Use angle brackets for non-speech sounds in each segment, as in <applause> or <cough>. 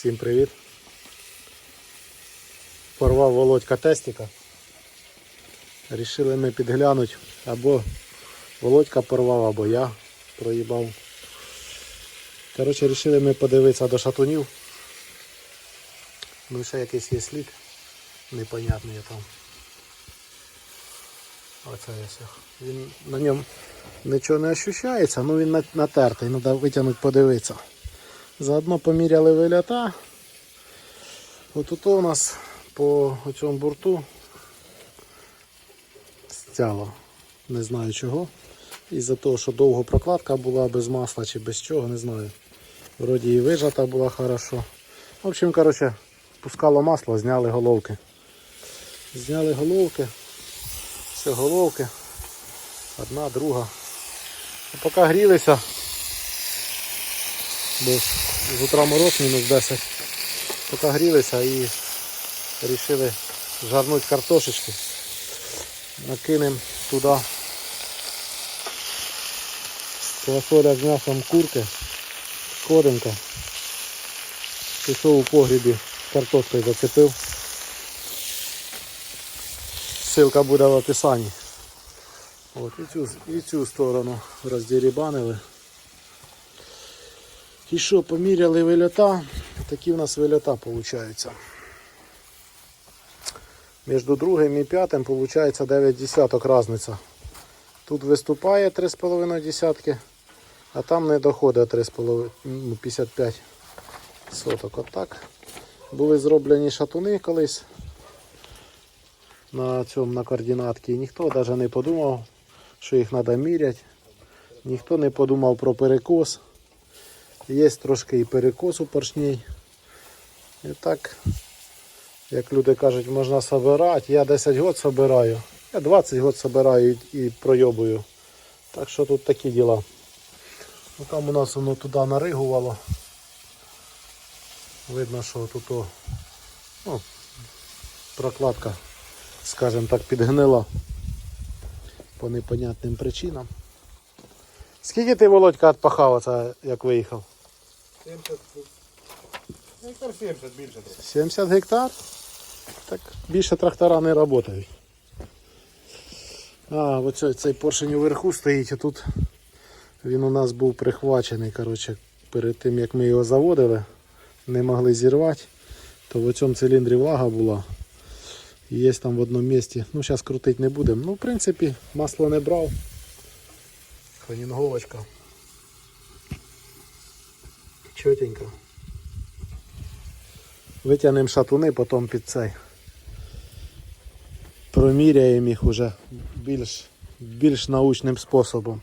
Всім привіт. Порвав Володька тестика. Рішили ми підглянути або Володька порвав, або я проїбав. Коротше, рішили ми подивитися до шатунів. Ну ще якийсь є слід. Непонятний там. Оце є. Він на ньому нічого не ощущається, ну він натертий, треба витягнути, подивитися. Заодно поміряли вилята. От у нас по цьому борту стяло. Не знаю чого. Із-за того, що довго прокладка була без масла чи без чого, не знаю. Вроді і вижата була хорошо. В общем, коротше, пускало масло, зняли головки. Зняли головки. Все головки. Одна, друга. А поки грілися, бо з утра мороз мінус 10. Поки грілися і вирішили жарнути картошечки. Накинемо туди квасоля з м'ясом курки, скоренько. Пішов у погрібі, картошкою зацепив. Ссылка буде в описанні. От, і, цю, і цю сторону роздірібанили. І що, поміряли вилета, такі в нас вилета виходить. Між другим і п'ятим виходить 9 десяток різниця. Тут виступає 3,5 десятки, а там не доходить 3,5, ну, 55 соток. Отак. Були зроблені шатуни колись на цьому на координатці. Ніхто навіть не подумав, що їх треба міряти. Ніхто не подумав про перекос. Є трошки і перекос у поршней. І так, як люди кажуть, можна собирати. Я 10 років собираю. Я 20 років собираю і, і пройобую. Так що тут такі діла. Ну, там у нас воно туди наригувало. Видно, що тут о, ну, прокладка, скажімо так, підгнила по непонятним причинам. Скільки ти, Володька, відпахав як виїхав? 70, гектар 70 більше трохи. 70 гектар? Так більше трактора не працюють. А, оцей цей поршень уверху стоїть, а тут він у нас був прихвачений. Коротше, перед тим як ми його заводили, не могли зірвати, то в цьому циліндрі влага була. Є там в одному місці. Ну, зараз крутити не будемо. Ну, в принципі, масло не брав. Ханінговочка. Чотенько. Витягнемо шатуни, потім під цей. Проміряємо їх уже більш, більш научним способом.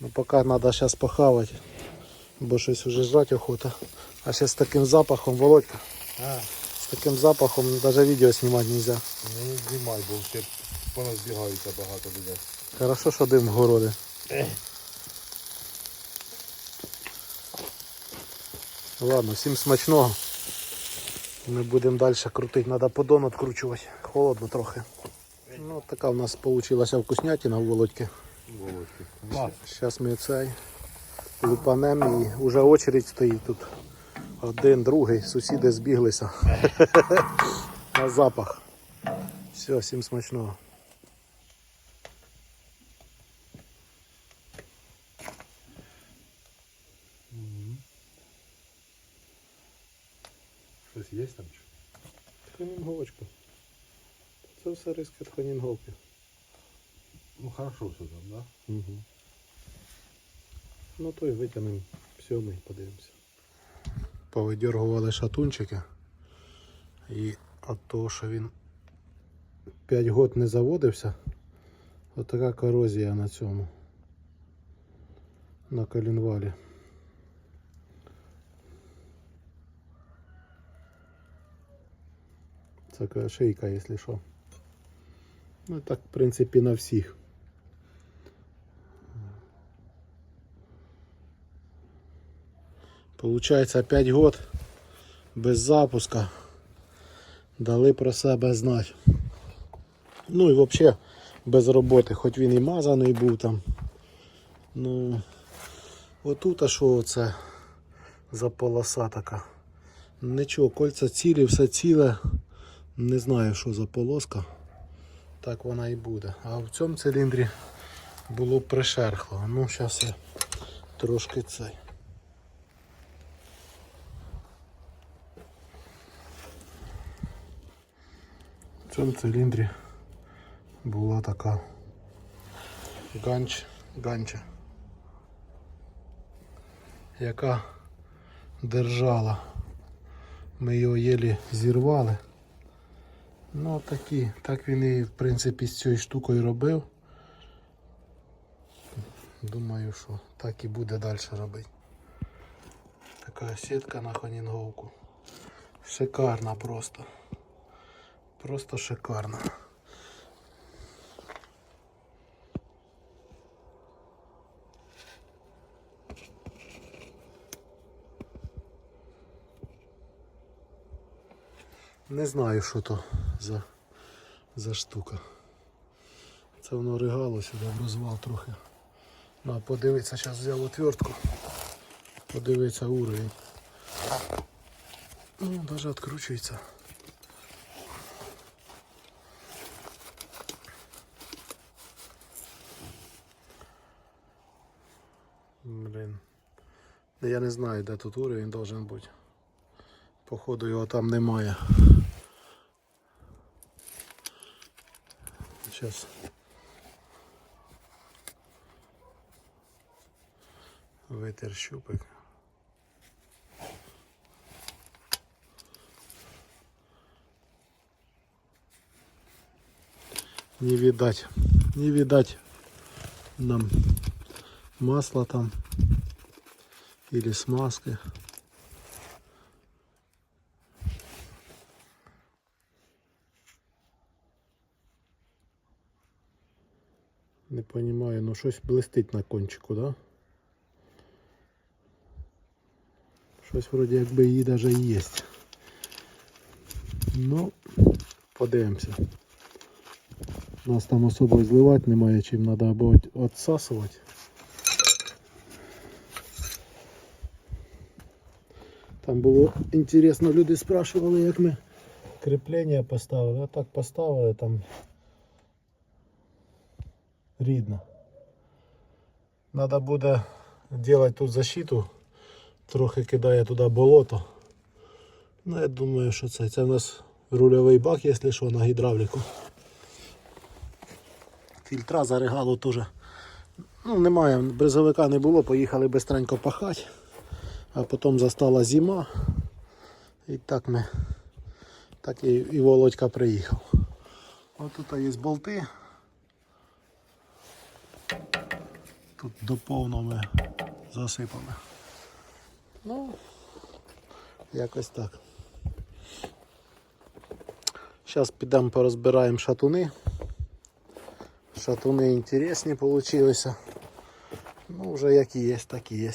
Ну, поки треба зараз похавати, бо щось вже жрати охота. А ще з таким запахом, Володька, А, з таким запахом навіть відео знімати не можна. не знімай, бо ще поназбігаються багато людей. Хорошо, що дим в городи. Ладно, всім смачного. Ми будемо далі крутити, треба подон відкручувати. Холодно трохи. Ну, така у нас вийшла вкуснятина у Володьки. Володьки. Зараз ми цей лупанемо і вже очередь стоїть тут. Один, другий, сусіди збіглися. <laughs> На запах. Все, всім смачного. Щось є там? чи? Ханінговочка. Це все риски від ханінговки. Ну хорошо все там, да? Угу. Ну то й витягнемо сьомий, подивимося. Повидергували шатунчики. І от того, що він 5 років не заводився, от така корозія на цьому. На коленвалі. Це шийка, якщо що. Ну так, в принципі, на всіх. Получається 5 год без запуска. Дали про себе знати. Ну і взагалі без роботи, хоч він і мазаний був там. Ну отут а що це за полоса така? Нічого, кольця цілі, все ціле. Не знаю, що за полоска. Так вона і буде. А в цьому циліндрі було пришерхло. Ну, зараз я трошки цей. В цьому циліндрі була така ганч, ганча, яка держала. Ми його єлі зірвали. Ну такі, так він і в принципі з цією штукою робив. Думаю, що так і буде далі робити. Така сітка на хонінговку. Шикарна просто. Просто шикарна. Не знаю, що то за, за штука. Це воно ригало сюди в розвал трохи. На, подивитися, зараз взяв отвертку. Подивитися уровень. Ну, навіть відкручується. Блін. Я не знаю, де тут уровень должен бути. Походу його там немає. Сейчас. Витер щупик. Не видать, не видать нам масла там или смазки. Не понимаю, ну щось блистить на кончику, да? Щось вроді якби її даже і є. Ну, подивимося. Нас там особо зливати немає чим, треба або відсасувати. Там було інтересно, люди спрашивали, як ми кріплення поставили. А так поставили там Рідно. Надо буде делать тут защиту. Трохи кидає туди болото. Ну я думаю, що це. Це в нас рульовий бак, якщо що, на гідравліку. Фільтра заригало теж. Ну, немає, бризовика не було, поїхали бистренько пахати. А потім застала зима. І так ми. Так і, і Володька приїхав. Ось тут є болти. Тут до повного ми засипали. Ну, якось так. Зараз підемо порозбираємо шатуни. Шатуни інтересні получилися. Ну, вже як і є, так і є.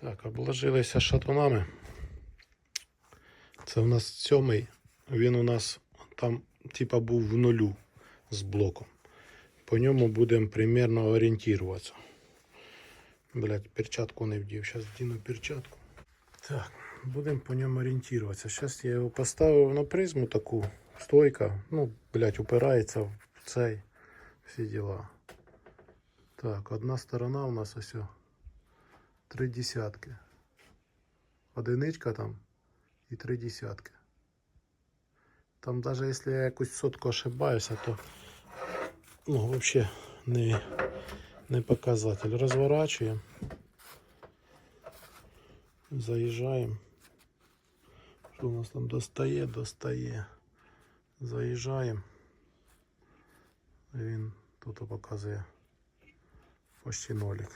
Так, обложилися шатунами. Це в нас сьомий. Він у нас там типа був в нулю з блоком. По ньому будемо примерно орієнтуватися. Блять, перчатку не вдів. Зараз вдіну перчатку. Так, будемо по ньому орієнтуватися. Зараз я його поставив на призму таку. Стойка. Ну, блять, упирається в цей. Всі діла. Так, одна сторона у нас ось. Три десятки. Одиничка там і три десятки. Там навіть якщо я якусь сотку ошибаюся, то ну, вообще не, не показатель. Розворачуємо. Заїжджаємо. Що у нас там достає, достає. Заїжджаємо. Він тут показує почти нолик.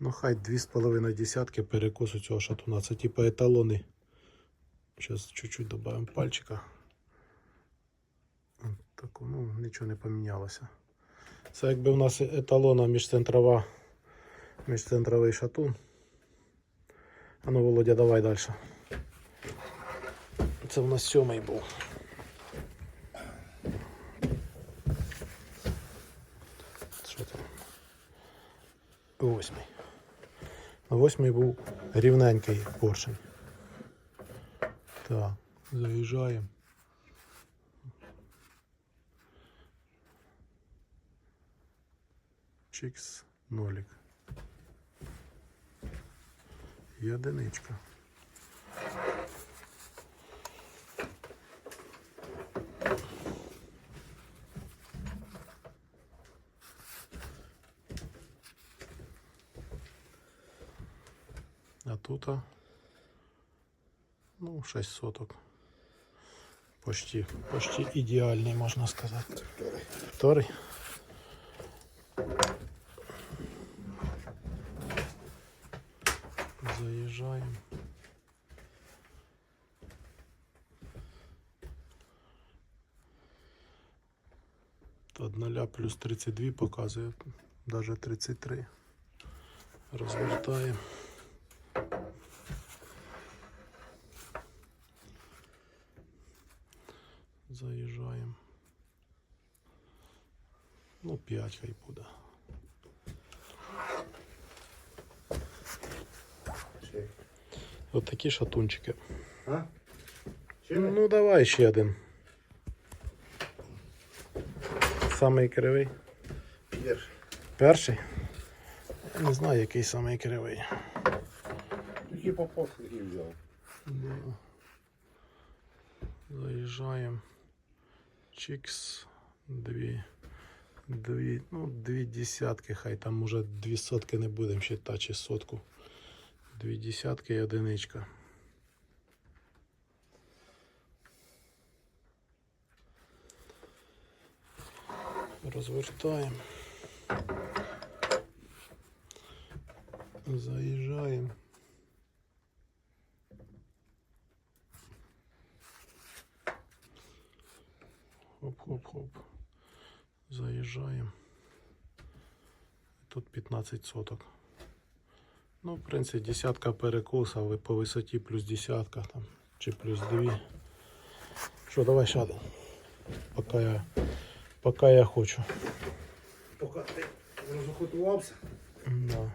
Ну хай дві з половиною десятки перекос у цього шатуна. Це типа еталони. Зараз чуть-чуть додаємо пальчика. От Так, ну, нічого не помінялося. Це якби у нас еталона міжцентрова, міжцентровий шатун. А ну, Володя, давай далі. Це у нас сьомий був. Восьмий. На восьмий був рівненький поршень. Так, заїжджаємо. Чикс нолик. І одиничка. А тут, а, ну, 6 соток. Почти, почти ідеальний, можна сказати. Вторий. Заїжджаємо. От 0 плюс 32 показує, навіть 33. Розвертаємо. Заїжджаємо. 5 хай буде. От такі шатунчики. А? Ну, давай ще один. Самий кривий. Перший. Перший. Я не знаю, який самий кривий. Тільки попав і взяв. Да. Заїжджаємо. Чикс. Дві. Дві, ну, дві десятки, хай там уже дві сотки не будемо считати, чи сотку. Дві десятки і одиничка. Розвертаємо. Заїжджаємо. Хоп-хоп-хоп. Заїжджаємо. Тут 15 соток. Ну, в принципі, десятка перекоса, по висоті плюс десятка там, чи плюс дві. Що, давай один. Поки я, поки я хочу. Поки ти розохотувався. Да.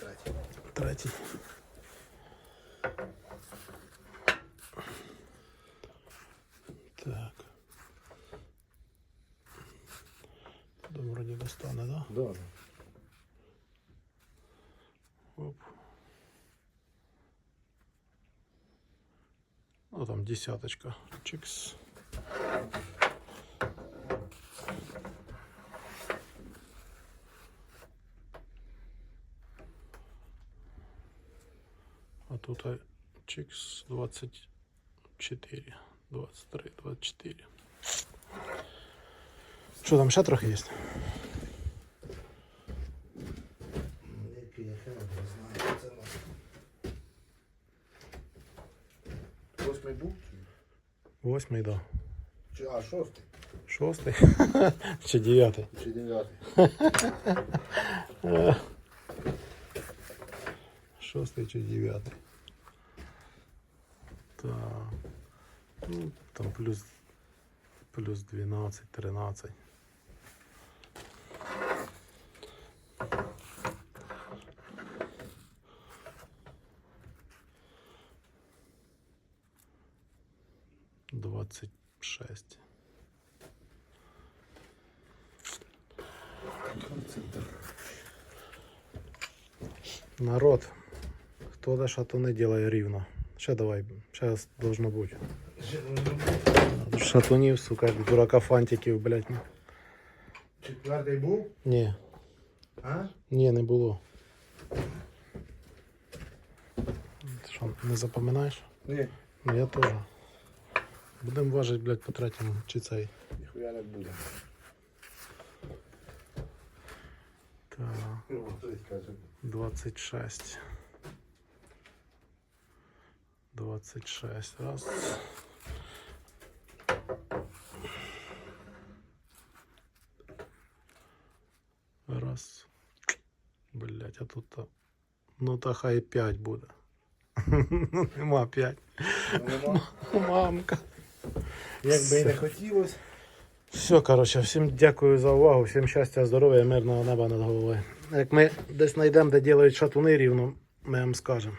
Третій. Третій. Достане, да? Да. Оп. Ну там десяточка. Чикс. А тут а, чикс 24. 23, 24. Що там ще трохи є? Восьмий, да. Чи, а, шостий? Шостий <laughs> чи дев'ятий? Чи дев'ятий? <laughs> Шостий чи дев'ятий. Так. Ну, там плюс, плюс 12, 13. Двадцать шесть. Народ, хто да що то не делає рівно. Ще давай, зараз должно бути. Шатунів, сука, дурака фантиків, блядь. Четвертий був? Ні, А? ні, не було. Ти Що, не запам'ятаєш? Ні. Ну, Я теж. Будемо важити, блядь, по третьому, чи цей. Ніхуя не буде. Так, Ну, третій каже. 26. 26. Раз. Раз. Блять, а тут то. Ну та хай 5 буде. <laughs> Ну нема 5. Ну. Мамка. Як би і не хотілося. Все, коротше, всім дякую за увагу, всім щастя, здоров'я, мирного неба над головою. Як ми десь знайдемо, де ділають шатуни рівно, ми вам скажемо.